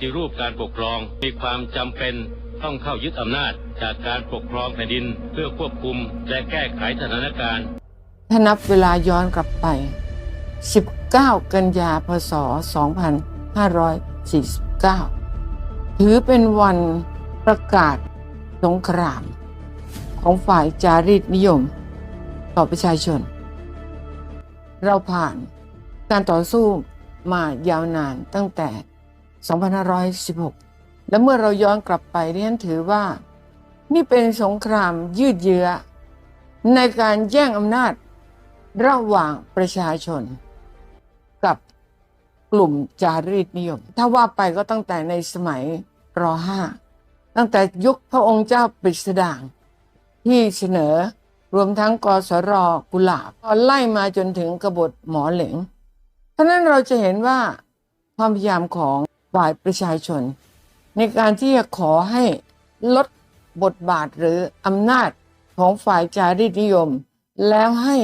ฏิรูปการปกครอง มีความจำเป็นต้องเข้ายึดอำนาจจากการปกครองแผ่นดินเพื่อควบคุมและแก้ไขสถานการณ์ ถ้านับเวลาย้อนกลับไป 19 กันยาพศ 2549 ถือเป็นวันประกาศสงคราม ของฝ่ายจารีตนิยม ต่อประชาชน เราผ่านการต่อสู้มายาวนานตั้งแต่ 2516 และเมื่อเราย้อนกลับไปเรียนถือว่า นี่เป็นสงครามยืดเยื้อ ในการแย่งอำนาจระหว่างประชาชน กับกลุ่มจารีตนิยม ถ้าว่าไปก็ตั้งแต่ในสมัยร5ตั้งแต่ยุคพระองค์เจ้าปริสดางที่เสนอรวมทั้งกสรกุหลาบก็ไล่มาจนถึงกบฏหมอเหลง เพราะนั้นเราจะเห็นว่าความพยายามของ ฝ่ายประชาชน ในการที่จะขอให้ลดบทบาทหรืออำนาจของฝ่ายจารีตนิยม แล้วให้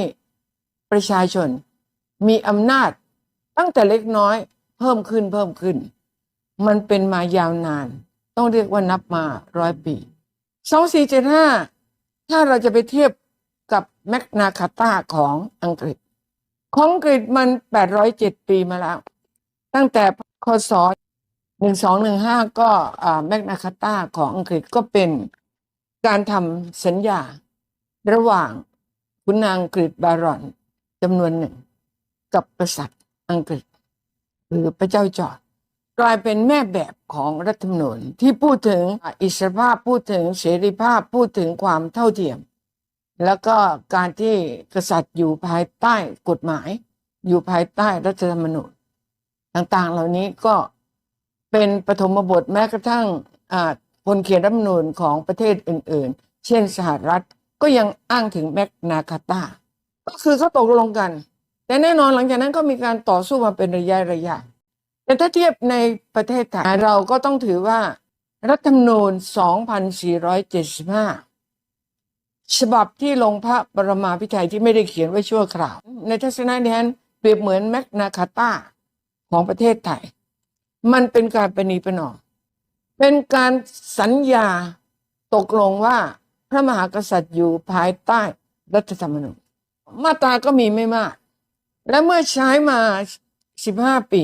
ประชาชน มีอำนาจตั้งแต่เล็กน้อยเพิ่มขึ้นเพิ่มขึ้น มันเป็นมายาวนาน ต้องเรียกว่านับมาร้อยปี 2475 ถ้าเราจะไปเทียบกับแมกนาคาตาของอังกฤษ ของอังกฤษมัน 807 ปีมาแล้ว ตั้งแต่คศ 1215ก็แมกนาคาตาของอังกฤษก็เป็นการทำสัญญา ระหว่างขุนนางอังกฤษบารอนจำนวนหนึ่ง กับกษัตริย์อังกฤษหรือพระเจ้าจอร์จกลายเป็นแม่แบบของรัฐธรรมนูญที่พูดถึงอิสรภาพพูดถึงเสรีภาพพูดถึงความเท่าเทียม แล้วก็การที่กษัตริย์อยู่ภายใต้กฎหมาย อยู่ภายใต้รัฐธรรมนูญต่างๆ เหล่านี้ก็ เป็นปฐมบทแม้กระทั่งคนเขียนรัฐมนูญของประเทศอื่น ๆ เช่นสหรัฐก็ยังอ้างถึงแมกนาคาตาก็คือเขาตกลงกัน แต่แน่นอนหลังจากนั้นก็มีการต่อสู้มาเป็นระยะระยะ แต่ถ้าเทียบในประเทศไทยเราก็ต้องถือว่ารัฐธรรมนูญ 2475 ฉบับที่ลงพระบรมาภิไธยที่ไม่ได้เขียนไว้ชั่วคราว ในทัศนะนี้นเปรียบเหมือนแมกนาคาตาของประเทศไทย มันเป็นการประนีประนอมเป็นการสัญญาตกลงว่าพระมหากษัตริย์อยู่ภายใต้รัฐธรรมนูญมาตราก็มีไม่มาก และเมื่อใช้มา 15 ปี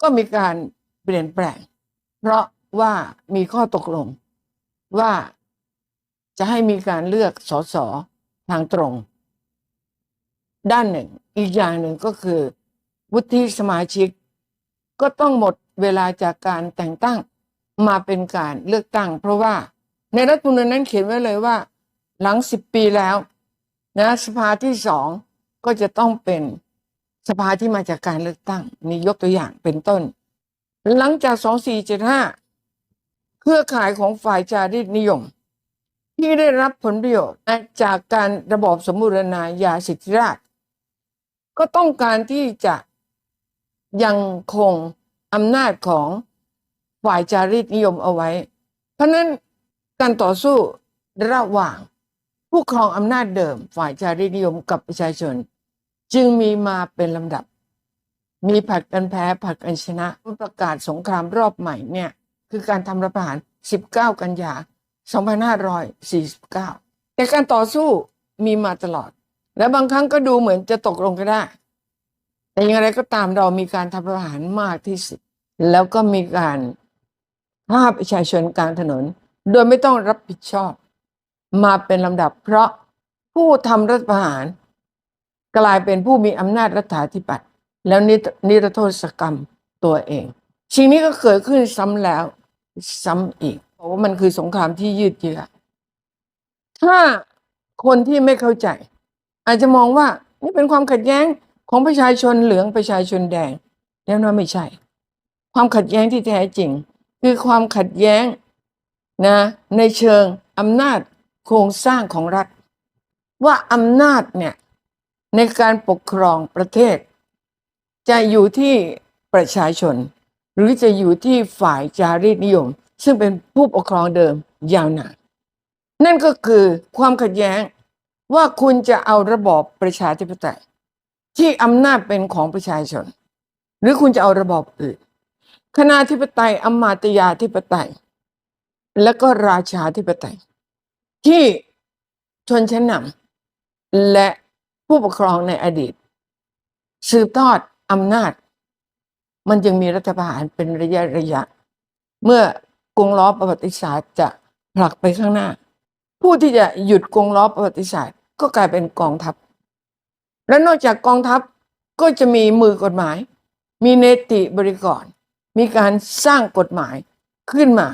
ก็มีการเปลี่ยนแปลง เพราะว่ามีข้อตกลงว่าจะให้มีการเลือกสสทางตรง ด้านหนึ่ง อีกอย่างหนึ่งก็คือ วุฒิสมาชิก ก็ต้องหมด เวลาจากการแต่งตั้งมาเป็นการเลือกตั้ง เพราะว่าในรัฐธรรมนูญนั้นเขียนไว้เลยว่า หลังสิบปีแล้วนะสภาที่สองก็จะต้องเป็นสภาที่มาจากการเลือกตั้งนี่ยกตัวอย่างเป็นต้น หลังจาก2475เจ็ดห้าเครือข่ายของฝ่ายจารีตนิยม ที่ได้รับผลประโยชน์จากการระบอบสมบูรณาญาสิทธิราช ก็ต้องการที่จะยังคง อำนาจของฝ่ายจารีตนิยมเอาไว้ เพราะนั้นการต่อสู้ระหว่างผู้ครองอำนาจเดิม ฝ่ายจารีตนิยมกับประชาชน จึงมีมาเป็นลำดับ มีผัดกันแพ้ผัดกันชนะประกาศสงครามรอบใหม่เนี่ยคือการทำรัฐประหาร 19 กันยา 2549 แต่การต่อสู้มีมาตลอด และบางครั้งก็ดูเหมือนจะตกลงก็ได้ แต่อย่างไรก็ตามเรามีการทำประหารมากที่สุด แล้วก็มีการฆ่าประชาชนกลางถนน โดยไม่ต้องรับผิดชอบ มาเป็นลำดับ เพราะผู้ทำรัฐประหาร กลายเป็นผู้มีอำนาจรัฐาธิปัตย์แล้วนินิรโทษกรรมตัวเอง สิ่งนี้ก็เกิดขึ้นซ้ำแล้วซ้ำอีกเพราะว่ามันคือสงครามที่ยืดเยื้อถ้าคนที่ไม่เข้าใจ อาจจะมองว่านี่เป็นความขัดแย้ง ของประชาชนเหลืองประชาชนแดงแล้วนั่นไม่ใช่ ความขัดแย้งที่แท้จริง คือความขัดแย้งนะในเชิงอำนาจโครงสร้างของรัฐ ว่าอำนาจเนี่ยในการปกครองประเทศ จะอยู่ที่ประชาชน หรือจะอยู่ที่ฝ่ายจารีตนิยม ซึ่งเป็นผู้ปกครองเดิมยาวนานนั่นก็คือความขัดแย้งว่าคุณจะเอาระบอบประชาธิปไตย ที่อำนาจเป็นของประชาชน หรือคุณจะเอาระบอบอื่นคณาธิปไตยอมาตยาธิปไตย และก็ราชาธิปไตย ที่ชนชั้นนำและผู้ปกครองในอดีต สืบทอดอำนาจ มันจึงมีรัฐประหารเป็นระยะระยะ เมื่อกงล้อประวัติศาสตร์จะผลักไปข้างหน้า ผู้ที่จะหยุดกงล้อประวัติศาสตร์ ก็กลายเป็นกองทัพ และนอกจากกองทัพก็จะมีมือกฎหมาย มีเนติบริกร มีการสร้างกฎหมายขึ้นมา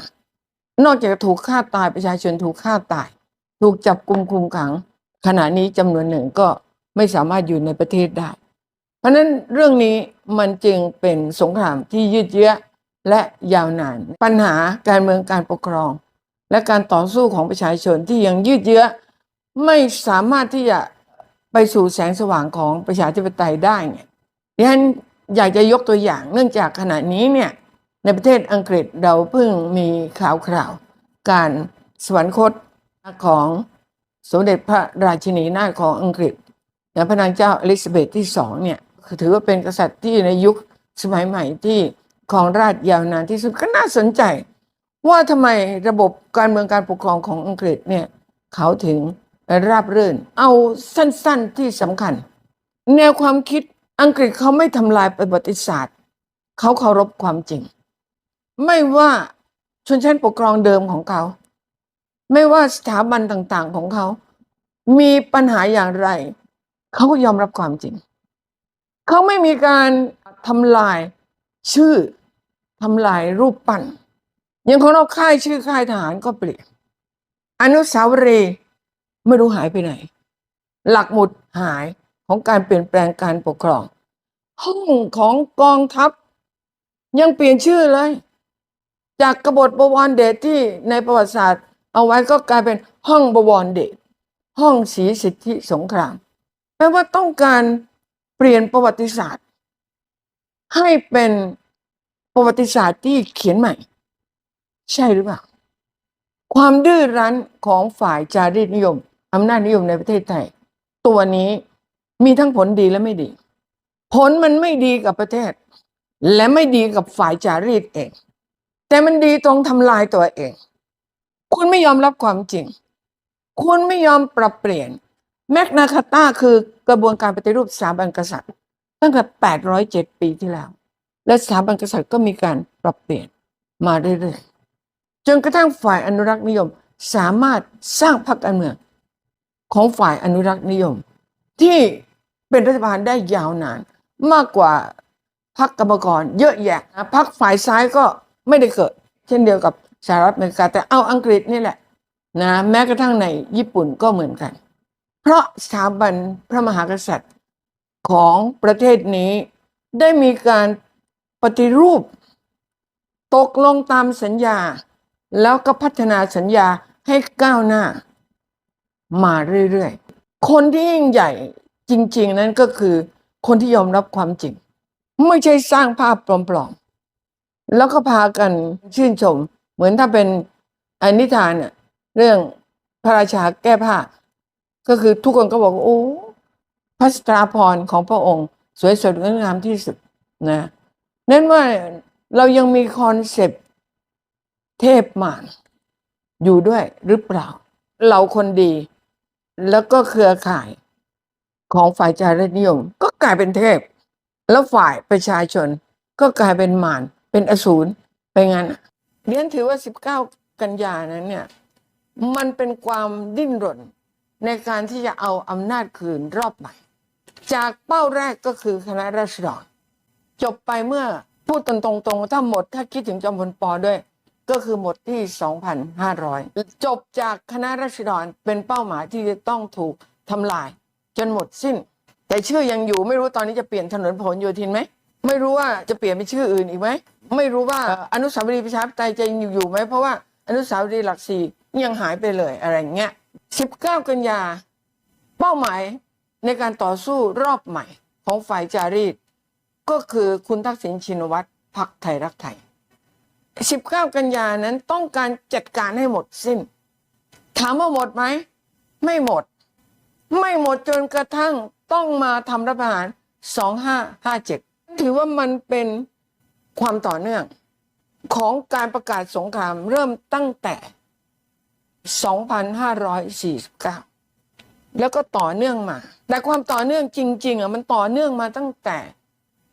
นอกจากถูกฆ่าตายประชาชนถูกฆ่าตาย ถูกจับกุมคุมขัง ขณะนี้จำนวนหนึ่งก็ไม่สามารถอยู่ในประเทศได้ เพราะฉะนั้นเรื่องนี้มันจึงเป็นสงครามที่ยืดเยื้อและยาวนาน ปัญหาการเมืองการปกครอง และการต่อสู้ของประชาชนที่ยังยืดเยื้อ ไม่สามารถที่จะ ไปสู่แสงสว่างของประชาธิปไตยได้เนี่ยดิฉันอยากจะยกตัวอย่าง เนื่องจากขณะนี้เนี่ยในประเทศอังกฤษเราเพิ่งมีข่าวคราว การสวรรคตของสมเด็จพระราชินีนาถของอังกฤษและพระนางเจ้าอลิซาเบธที่สองเนี่ยถือว่าเป็นกษัตริย์ที่ในยุคสมัยใหม่ที่ครองราชยาวนานที่สุดก็น่าสนใจ ว่าทำไมระบบการเมืองการปกครองของอังกฤษเนี่ยเขาถึง ราบรื่น เอาสั้นๆที่สำคัญ แนวความคิดอังกฤษเขาไม่ทำลายประวัติศาสตร์ เขาเคารพความจริง ไม่ว่าชนชั้นปกครองเดิมของเขา ไม่ว่าสถาบันต่างๆของเขา มีปัญหาอย่างไร เขาก็ยอมรับความจริง เขาไม่มีการทำลายชื่อทำลายรูปปั้นอย่างของเราค่ายชื่อค่ายทหารก็เปลี่ยน อนุสาวรีย์ ไม่รู้หายไปไหน หลักหมุดหายของการเปลี่ยนแปลงการปกครอง ห้องของกองทัพ ยังเปลี่ยนชื่อเลย จากกบฏบวรเดชที่ในประวัติศาสตร์ เอาไว้ก็กลายเป็นห้องบวรเดชห้องศรีสิทธิสงครามแปลว่าต้องการเปลี่ยนประวัติศาสตร์ ให้เป็นประวัติศาสตร์ที่เขียนใหม่ ใช่หรือเปล่า ความดื้อรั้นของฝ่ายจารีตนิยม อำนาจนิยมในประเทศไทย ตัวนี้มีทั้งผลดีและไม่ดี ผลมันไม่ดีกับประเทศ และไม่ดีกับฝ่ายจารีตเอง แต่มันดีตรงทำลายตัวเอง คุณไม่ยอมรับความจริง คุณไม่ยอมปรับเปลี่ยน แมกนาคาตาคือกระบวนการปฏิรูปสถาบันกษัตริย์ ตั้งแต่ 807 ปีที่แล้ว และสถาบันกษัตริย์ก็มีการปรับเปลี่ยนมาเรื่อยๆจนกระทั่งฝ่ายอนุรักษ์นิยมสามารถสร้างพรรคการเมือง ของฝ่ายอนุรักษ์นิยม ที่เป็นรัฐบาลได้ยาวนาน มากกว่าพรรคกรรมกรเยอะแยะนะพรรคฝ่ายซ้ายก็ไม่ได้เกิด เช่นเดียวกับสหรัฐอเมริกาแต่เอาอังกฤษนี่แหละนะแม้กระทั่งในญี่ปุ่นก็เหมือนกัน เพราะสถาบันพระมหากษัตริย์ของประเทศนี้ได้มีการปฏิรูป ตกลงตามสัญญา แล้วก็พัฒนาสัญญาให้ก้าวหน้า มาเรื่อยๆ คนที่ยิ่งใหญ่จริง ๆ นั้นก็คือคนที่ยอมรับความจริง ไม่ใช่สร้างภาพปลอมๆ แล้วก็พากันชื่นชม เหมือนถ้าเป็นอนิทานเนี่ยเรื่องพระราชาแก้ผ้า ก็คือทุกคนก็บอกโอ้พระสตราพรของพระองค์ สวยสดงดงามที่สุดนะนั่นว่าเรายังมีคอนเซปต์เทพมารอยู่ด้วยหรือเปล่า เราคนดี แล้วก็เครือข่ายของฝ่ายจารีตนิยม ก็กลายเป็นเทพ แล้วฝ่ายประชาชนก็กลายเป็นมารเป็นอสูรไปงั้นเรียนถือว่า 19 กันยานั้นเนี่ย มันเป็นความดิ้นรนในการที่จะเอาอำนาจคืนรอบใหม่ จากเป้าแรกก็คือคณะราษฎรจบไปเมื่อพูดตรงๆถ้าหมดถ้าคิดถึงจอมพลปอด้วย ก็คือหมดที่ 2,500 จบจากคณะราษฎรเป็นเป้าหมายที่จะต้องถูกทำลาย จนหมดสิ้น แต่ชื่อยังอยู่ไม่รู้ตอนนี้จะเปลี่ยนถนนพหลโยธินไหม ไม่รู้ว่าจะเปลี่ยนเป็นชื่ออื่นอีกไหม ไม่รู้ว่าอนุสาวรีย์ประชาธิปไตยจะยังอยู่ไหม เพราะว่าอนุสาวรีย์หลักสี่ยังหายไปเลยอะไรเงี้ย 19 กันยา เป้าหมายในการต่อสู้รอบใหม่ของฝ่ายจารีต ก็คือคุณทักษิณชินวัตรพักไทยรักไทย 19 กันยานั้นต้องการจัดการให้หมดสิ้น ถามว่าหมดไหม ไม่หมด ไม่หมดจนกระทั่งต้องมาทำรัฐประหาร 2557 ถือว่ามันเป็นความต่อเนื่อง ของการประกาศสงครามเริ่มตั้งแต่ 2549 แล้วก็ต่อเนื่องมา แต่ความต่อเนื่องจริง ๆอะมันต่อเนื่องมาตั้งแต่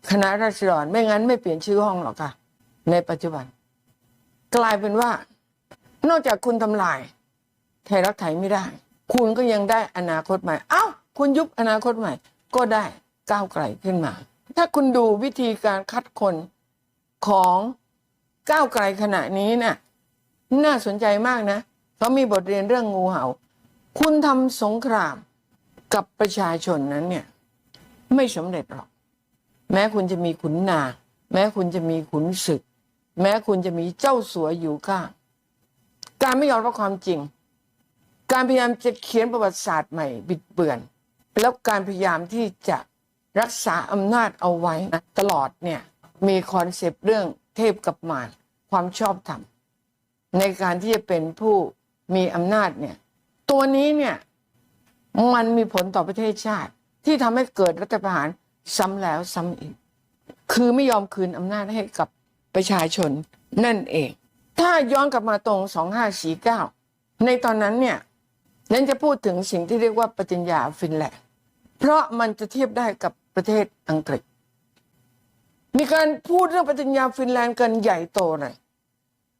คณะราษฎรไม่งั้นไม่เปลี่ยนชื่อห้องหรอกค่ะในปัจจุบัน กลายเป็นว่า นอกจากคุณทำลายไทยรักไทยไม่ได้ คุณก็ยังได้อนาคตใหม่ เอ้า คุณยุบอนาคตใหม่ ก็ได้ก้าวไกลขึ้นมา ถ้าคุณดูวิธีการคัดคนของก้าวไกลขณะนี้น่ะน่าสนใจมากนะเขามีบทเรียนเรื่องงูเหา่า คุณทำสงครามกับประชาชนนั้นเนี่ย ไม่สำเร็จหรอก แม้คุณจะมีขุนนางแม้คุณจะมีขุนศึก แม้คุณจะมีเจ้าสัวอยู่ข้างการไม่ยอมรับความจริง การพยายามจะเขียนประวัติศาสตร์ใหม่บิดเบือน แล้วการพยายามที่จะรักษาอำนาจเอาไว้นะตลอดเนี่ยมีคอนเซปต์เรื่องเทพกับมารความชอบธรรมในการที่จะเป็นผู้มีอำนาจเนี่ยตัวนี้เนี่ยมันมีผลต่อประเทศชาติ ที่ทำให้เกิดรัฐประหารซ้ำแล้วซ้ำอีก คือไม่ยอมคืนอำนาจให้กับ ประชาชนนั่นเอง ถ้าย้อนกลับมาตรง 2549 ในตอนนั้นเนี่ยนั้นจะพูดถึงสิ่งที่เรียกว่าปฏิญญาฟินแลนด์เพราะมันจะเทียบได้กับประเทศอังกฤษ มีการพูดเรื่องปฏิญญาฟินแลนด์กันใหญ่โตเลย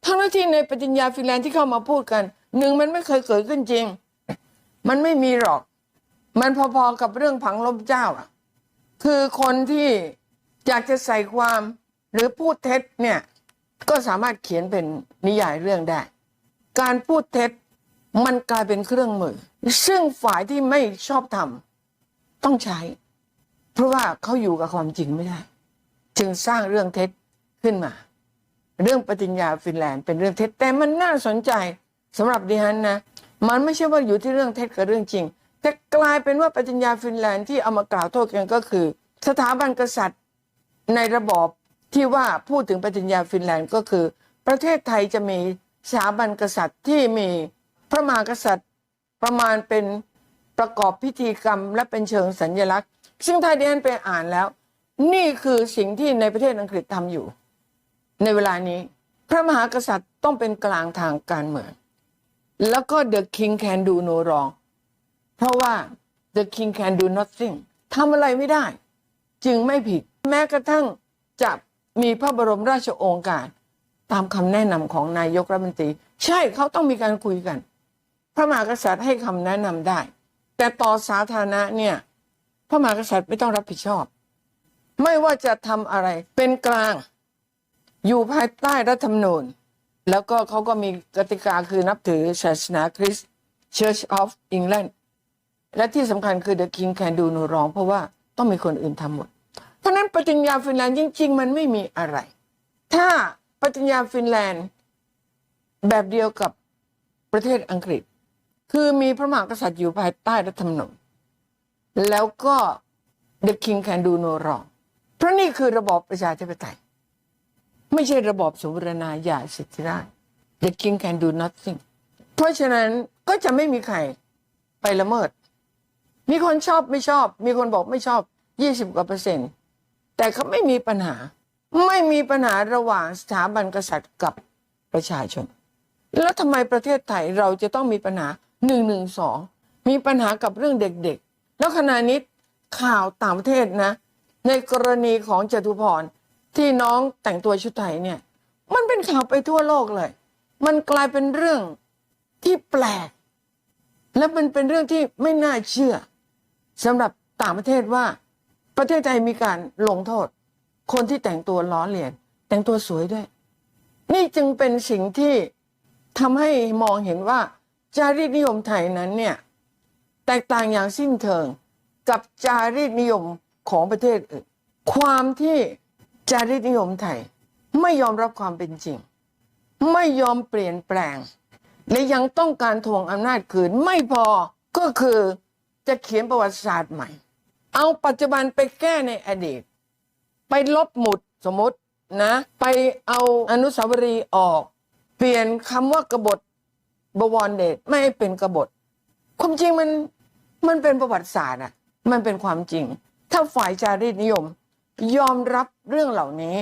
ทั้งที่ในปฏิญญาฟินแลนด์ที่เข้ามาพูดกันหนึ่งมันไม่เคยเกิดขึ้นจริง มันไม่มีหรอก มันพอๆกับเรื่องผังลบเจ้าอะ คือคนที่อยากจะใส่ความ หรือพูดเท็จเนี่ยก็สามารถเขียนเป็นนิยายเรื่องได้ การพูดเท็จมันกลายเป็นเครื่องมือ ซึ่งฝ่ายที่ไม่ชอบทำต้องใช้ เพราะว่าเขาอยู่กับความจริงไม่ได้ จึงสร้างเรื่องเท็จขึ้นมา เรื่องปฏิญญาฟินแลนด์เป็นเรื่องเท็จแต่มันน่าสนใจสำหรับดิฉันนะ มันไม่ใช่ว่าอยู่ที่เรื่องเท็จกับเรื่องจริง แต่กลายเป็นว่าปฏิญญาฟินแลนด์ที่เอามากล่าวโทษกันก็คือ สถาบันกษัตริย์ในระบอบ ที่ว่าพูดถึงปฏิญญาฟินแลนด์ก็คือ ประเทศไทยจะมีสถาบันกษัตริย์ที่มีพระมหากษัตริย์ประมาณเป็นประกอบพิธีกรรม และเป็นเชิงสัญญลักษณ์ ซึ่งไทยดิฉันไปอ่านแล้ว นี่คือสิ่งที่ในประเทศอังกฤษทำอยู่ ในเวลานี้ พระมหากษัตริย์ต้องเป็นกลางทางการเมืองแล้วก็ the king can do no wrong เพราะว่า the king can do nothing ทำอะไรไม่ได้ จึงไม่ผิด แม้กระทั่งจะ มีพระบรมราชโองการตามคำแนะนำของนายกรัฐมนตรี ใช่เขาต้องมีการคุยกัน พระมหากษัตริย์ให้คำแนะนำได้ แต่ต่อสาธารณะเนี่ยพระมหากษัตริย์ไม่ต้องรับผิดชอบ ไม่ว่าจะทำอะไรเป็นกลาง อยู่ภายใต้รัฐธรรมนูญ แล้วก็เขาก็มีกติกาคือนับถือศาสนาคริสต์ Church of England และที่สำคัญคือ The King can do no wrong เพราะว่าต้องมีคนอื่นทำหมด เพราะนั้นปฏิญญาฟินแลนด์จริง ๆ มันไม่มีอะไร ถ้าปฏิญญาฟินแลนด์แบบเดียวกับประเทศอังกฤษ คือมีพระมหากษัตริย์อยู่ภายใต้รัฐธรรมนูญแล้วก็ The King can do no wrong เพราะนี่คือระบอบประชาธิปไตย ไม่ใช่ระบอบสมบูรณาญาสิทธิราช The King can do nothing เพราะฉะนั้นก็จะไม่มีใครไปละเมิด มีคนชอบไม่ชอบ มีคนบอกไม่ชอบ 20กว่าเปอร์เซ็นต์ แต่เขาไม่มีปัญหา ไม่มีปัญหาระหว่างสถาบันกษัตริย์กับประชาชน แล้วทำไมประเทศไทยเราจะต้องมีปัญหาหนึ่งหนึ่งสองมีปัญหากับเรื่องเด็กๆ แล้วขณะนี้ข่าวต่างประเทศนะ ในกรณีของจตุพรที่น้องแต่งตัวชุดไทยเนี่ย มันเป็นข่าวไปทั่วโลกเลย มันกลายเป็นเรื่องที่แปลก และมันเป็นเรื่องที่ไม่น่าเชื่อสำหรับต่างประเทศว่า ประเทศไทยมีการลงโทษ คนที่แต่งตัวล้อเลียน แต่งตัวสวยด้วย นี่จึงเป็นสิ่งที่ทำให้มองเห็นว่า จารีตนิยมไทยนั้นเนี่ย แตกต่างอย่างสิ้นเชิงกับจารีตนิยมของประเทศอื่นความที่จารีตนิยมไทยไม่ยอมรับความเป็นจริง ไม่ยอมเปลี่ยนแปลง และยังต้องการทวงอำนาจคืนไม่พอก็คือจะเขียนประวัติศาสตร์ใหม่ เอาปัจจุบันไปแก้ในอดีต ไปลบหมุดสมมตินะ ไปเอาอนุสาวรีย์ออก เปลี่ยนคำว่ากบฏบวรเดชไม่ให้เป็นกบฏความจริงมันมันเป็นประวัติศาสตร์อะมันเป็นความจริง ถ้าฝ่ายจารีตนิยม ยอมรับเรื่องเหล่านี้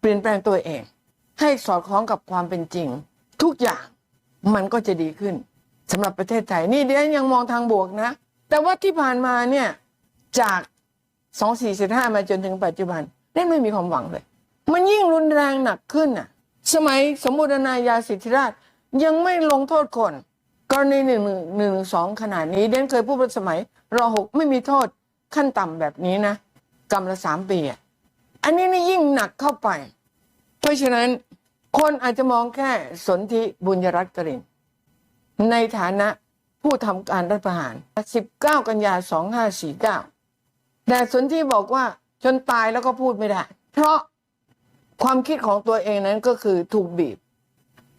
เปลี่ยนแปลงตัวเอง ให้สอดคล้องกับความเป็นจริง ทุกอย่างมันก็จะดีขึ้นสำหรับประเทศไทยนี่เดี๋ยวยังมองทางบวกนะ แต่ว่าที่ผ่านมาเนี่ย จากสองสี่สิบห้ามาจนถึงปัจจุบันได้ไม่มีความหวังเลย มันยิ่งรุนแรงหนักขึ้นน่ะ สมัยสมบูรณาญาสิทธิราชยังไม่ลงโทษคน กรณีหนึ่งหนึ่งสองขนาดนี้เดนเคยพูดว่าสมัยรอหกไม่มีโทษขั้นต่ำแบบนี้นะกรรมละสามปีอะอันนี้นี่ยิ่งหนักเข้าไป เพราะฉะนั้นคนอาจจะมองแค่สนธิบุญยรัตน์กรินในฐานะผู้ทำการรัฐประหาร 19 กันยา 2549 แต่สนธิบอกว่าจนตายแล้วก็พูดไม่ได้ เพราะความคิดของตัวเองนั้นก็คือถูกบีบ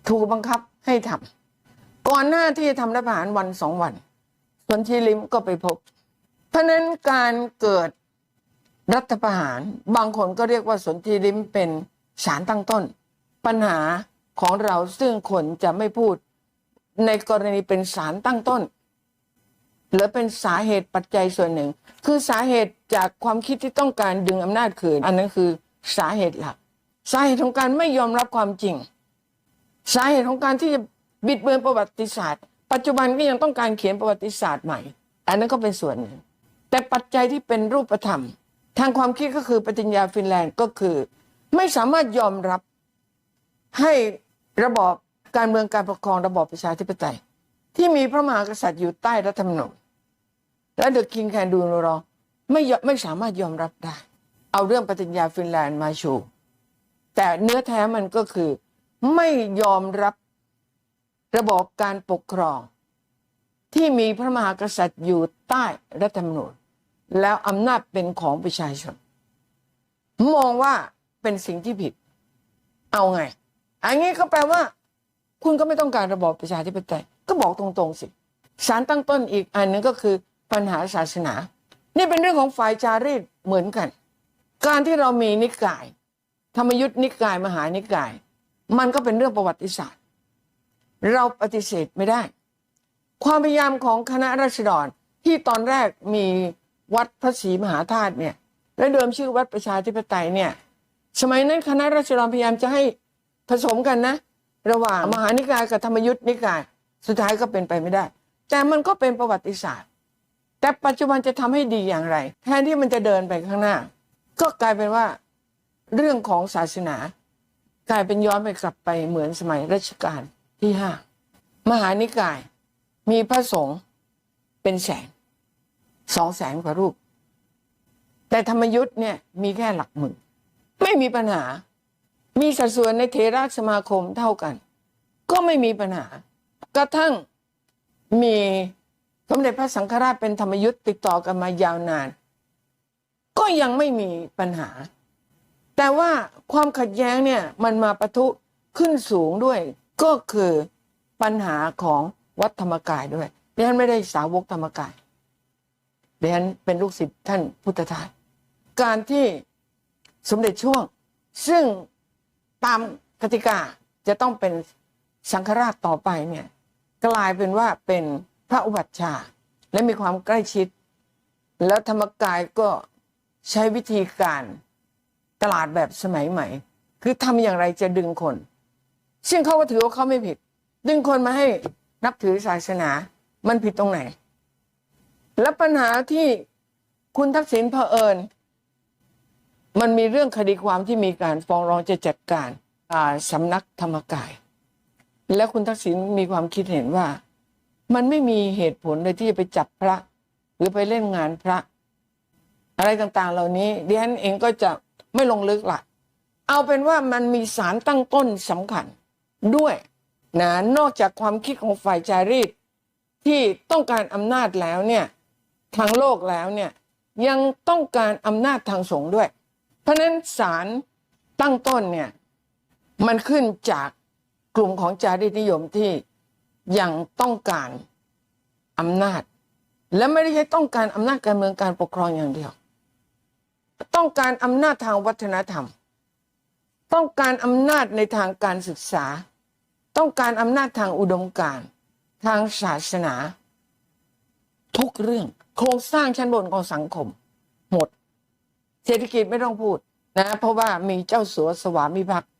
ถูกบังคับให้ทำก่อนหน้าที่จะทำรัฐประหารวันสองวันสนธิลิมก็ไปพบ เพราะฉะนั้นการเกิดรัฐประหาร บางคนก็เรียกว่าสนธิลิมเป็นสารตั้งต้น ปัญหาของเราซึ่งคนจะไม่พูดในกรณีเป็นสารตั้งต้น หรือเป็นสาเหตุปัจจัยส่วนหนึ่ง คือสาเหตุจากความคิดที่ต้องการดึงอำนาจคืน อันนั้นคือสาเหตุหลัก สาเหตุของการไม่ยอมรับความจริง สาเหตุของการที่จะบิดเบือนประวัติศาสตร์ ปัจจุบันก็ยังต้องการเขียนประวัติศาสตร์ใหม่ อันนั้นก็เป็นส่วนหนึ่ง แต่ปัจจัยที่เป็นรูปธรรม ทางความคิดก็คือปฏิญญาฟินแลนด์ก็คือ ไม่สามารถยอมรับให้ระบอบการเมืองการปกครองระบอบประชาธิปไตย ที่มีพระมหากษัตริย์อยู่ใต้รัฐธรรมนูญ และเดอะคิงแคนดูนรอไม่ไม่สามารถยอมรับได้ เอาเรื่องปฏิญญาฟินแลนด์มาชูแต่เนื้อแท้มันก็คือ ไม่ยอมรับระบอบการปกครอง ที่มีพระมหากษัตริย์อยู่ใต้รัฐธรรมนูญแล้วอำนาจเป็นของประชาชน มองว่าเป็นสิ่งที่ผิด เอาไง อันนี้ก็แปลว่า คุณก็ไม่ต้องการระบอบประชาธิปไตย ก็บอกตรงๆสิสารตั้งต้นอีกอันหนึงก็คือ ปัญหาศาสนา นี่เป็นเรื่องของฝ่ายจารีตเหมือนกัน การที่เรามีนิกาย ธรรมยุทธนิกายมหานิกาย มันก็เป็นเรื่องประวัติศาสตร์ เราปฏิเสธไม่ได้ ความพยายามของคณะราษฎรที่ตอนแรกมีวัดพระศรีมหาธาตุเนี่ยและเดิมชื่อวัดประชาธิปไตยเนี่ยสมัยนั้นคณะราษฎรพยายามจะให้ผสมกันนะ ระหว่างมหานิกายกับธรรมยุทธนิกาย สุดท้ายก็เป็นไปไม่ได้ แต่มันก็เป็นประวัติศาสตร์ แต่ปัจจุบันจะทำให้ดีอย่างไร แทนที่มันจะเดินไปข้างหน้า ก็กลายเป็นว่าเรื่องของศาสนา กลายเป็นย้อนไปกลับไปเหมือนสมัยรัชกาลที่ห้ามหานิกาย มีพระสงฆ์เป็นแสนสองแสนกว่ารูป แต่ธรรมยุทธ์เนี่ยมีแค่หลักหมื่นไม่มีปัญหา มีสัดส่วนในเทราสมาคมเท่ากัน ก็ไม่มีปัญหากระทั่งมี สมเด็จพระสังฆราชเป็นธรรมยุทธ์ติดต่อกันมายาวนาน ก็ยังไม่มีปัญหา แต่ว่าความขัดแย้งเนี่ยมันมาประทุขึ้นสูงด้วย ก็คือปัญหาของวัดธรรมกายด้วยดิฉันไม่ได้สาวกธรรมกายดิฉันเป็นลูกศิษย์ท่านพุทธทาสการที่สมเด็จช่วง ซึ่งตามกติกาจะต้องเป็นสังฆราชต่อไปเนี่ย กลายเป็นว่าเป็น พระอุปัชฌาย์และมีความใกล้ชิด แล้วธรรมกายก็ใช้วิธีการตลาดแบบสมัยใหม่ คือทำอย่างไรจะดึงคน ซึ่งเขาก็ถือว่าเขาไม่ผิด ดึงคนมาให้นับถือศาสนา มันผิดตรงไหน และปัญหาที่คุณทักษิณเผอิญ มันมีเรื่องคดีความที่มีการฟ้องร้องจะจัดการสำนักธรรมกาย และคุณทักษิณมีความคิดเห็นว่า มันไม่มีเหตุผลเลยที่จะไปจับพระ หรือไปเล่นงานพระ อะไรต่างๆ เหล่านี้ดิฉันเองก็จะไม่ลงลึกละเอาเป็นว่ามันมีสารตั้งต้นสำคัญด้วยนะนอกจากความคิดของฝ่ายจารีตที่ต้องการอำนาจแล้วเนี่ยทางโลกแล้วเนี่ยยังต้องการอำนาจทางสงฆ์ด้วย เพราะนั้นสารตั้งต้นเนี่ยมันขึ้นจากกลุ่มของจารีตนิยมที่ ยังต้องการอำนาจ และไม่ได้ใช่ต้องการอำนาจการเมืองการปกครองอย่างเดียว ต้องการอำนาจทางวัฒนธรรม ต้องการอำนาจในทางการศึกษา ต้องการอำนาจทางอุดมการณ์ทางศาสนา ทุกเรื่องโครงสร้างชั้นบนของสังคม หมด เศรษฐกิจไม่ต้องพูดนะ เพราะว่ามีเจ้าสัวสวามิภักดิ์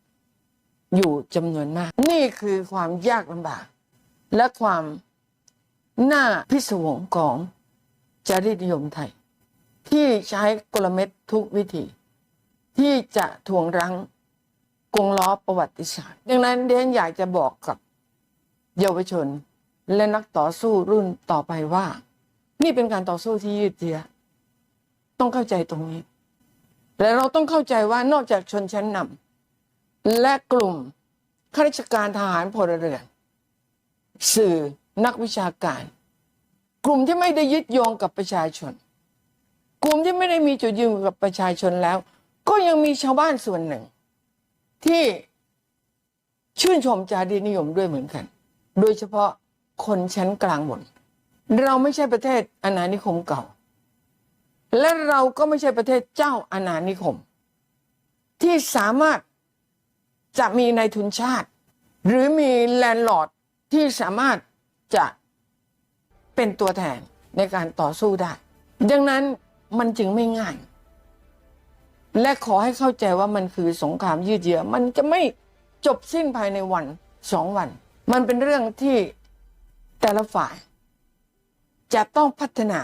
อยู่จำนวนมาก นี่คือความยากลำบาก และความน่าพิศวงของจารีตนิยมไทย ที่ใช้กลเม็ดทุกวิธี ที่จะทวงรั้งกงล้อประวัติศาสตร์ดังนั้นเดนอยากจะบอกกับเยาวชน และนักต่อสู้รุ่นต่อไปว่า นี่เป็นการต่อสู้ที่ยืดเยื้อต้องเข้าใจตรงนี้ และเราต้องเข้าใจว่านอกจากชนชั้นนำและกลุ่มข้าราชการทหารพลเรือน สื่อนักวิชาการ กลุ่มที่ไม่ได้ยึดโยงกับประชาชน กลุ่มที่ไม่ได้มีจุดยืนกับประชาชนแล้ว ก็ยังมีชาวบ้านส่วนหนึ่ง ที่ชื่นชมจารีนิยมด้วยเหมือนกัน โดยเฉพาะคนชั้นกลางบนเราไม่ใช่ประเทศอาณานิคมเก่า และเราก็ไม่ใช่ประเทศเจ้าอาณานิคม ที่สามารถจะมีนายทุนชาติ หรือมีแลนด์ลอร์ด ที่สามารถจะเป็นตัวแทนในการต่อสู้ได้ ดังนั้นมันจึงไม่ง่าย และขอให้เข้าใจว่ามันคือสงครามยืดเยื้อมันจะไม่จบสิ้นภายในวันสองวัน มันเป็นเรื่องที่แต่ละฝ่าย จะต้องพัฒนา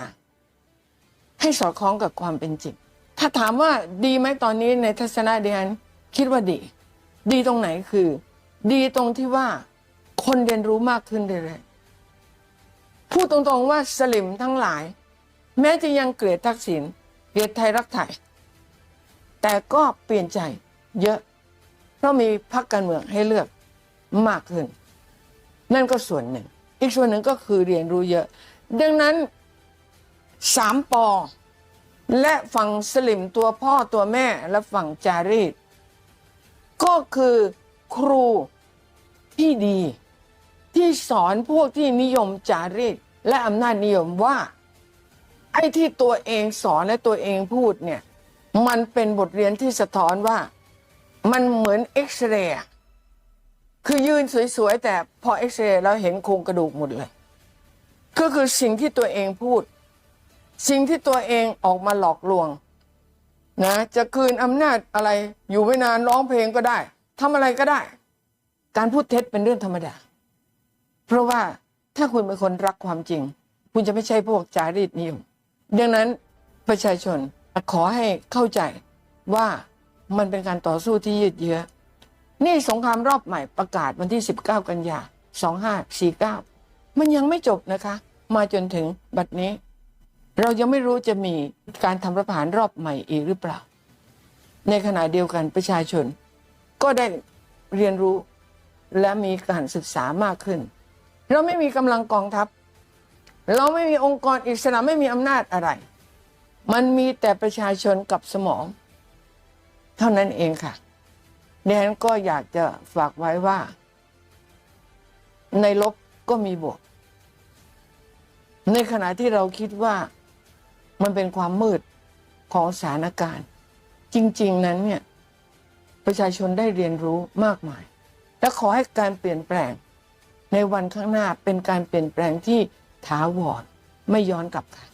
ให้สอดคล้องกับความเป็นจริง ถ้าถามว่าดีไหมตอนนี้ในทัศนะเดียนคิดว่าดี ดีตรงไหนคือ ดีตรงที่ว่า คนเรียนรู้มากขึ้นเรื่อยๆพูดตรงๆว่าสลิมทั้งหลาย แม้จะยังเกลียดทักษิณเกลียดไทยรักไทย แต่ก็เปลี่ยนใจเยอะ เพราะมีพรรคการเมืองให้เลือกมากขึ้น นั่นก็ส่วนหนึ่ง อีกส่วนหนึ่งก็คือเรียนรู้เยอะ ดังนั้นสามปอและฝั่งสลิมตัวพ่อตัวแม่และฝั่งจารีต ก็คือครูที่ดี ที่สอนพวกที่นิยมจารีตและอำนาจนิยมว่า ไอ้ที่ตัวเองสอนและตัวเองพูดเนี่ย มันเป็นบทเรียนที่สะท้อนว่า มันเหมือนเอ็กซเรย์คือยืนสวยๆ แต่พอเอ็กซเรย์แล้วเห็นโครงกระดูกหมดเลย ก็คือสิ่งที่ตัวเองพูด สิ่งที่ตัวเองออกมาหลอกลวงนะจะคืนอำนาจอะไรอยู่ไม่นานร้องเพลงก็ได้ทำอะไรก็ได้ การพูดเท็จเป็นเรื่องธรรมดา เพราะว่าถ้าคุณเป็นคนรักความจริง คุณจะไม่ใช่พวกจารีตนิยมดังนั้นประชาชนขอให้เข้าใจว่ามันเป็นการต่อสู้ที่ยืดเยื้อ นี่สงครามรอบใหม่ประกาศวันที่ 19 กันยา 2549 มันยังไม่จบนะคะ มาจนถึงบัดนี้ เรายังไม่รู้จะมีการทำรัฐประหารรอบใหม่อีกหรือเปล่า ในขณะเดียวกันประชาชน ก็ได้เรียนรู้และมีการศึกษามากขึ้น เราไม่มีกำลังกองทัพ เราไม่มีองค์กรอิสระไม่มีอำนาจอะไร มันมีแต่ประชาชนกับสมอง เท่านั้นเองค่ะดังนั้นก็อยากจะฝากไว้ว่า ในลบก็มีบวก ในขณะที่เราคิดว่ามันเป็นความมืดของสถานการณ์ จริง ๆ นั้นเนี่ยประชาชนได้เรียนรู้มากมาย และขอให้การเปลี่ยนแปลง ในวันข้างหน้าเป็นการเปลี่ยนแปลงที่ถาวรไม่ย้อนกลับค่ะ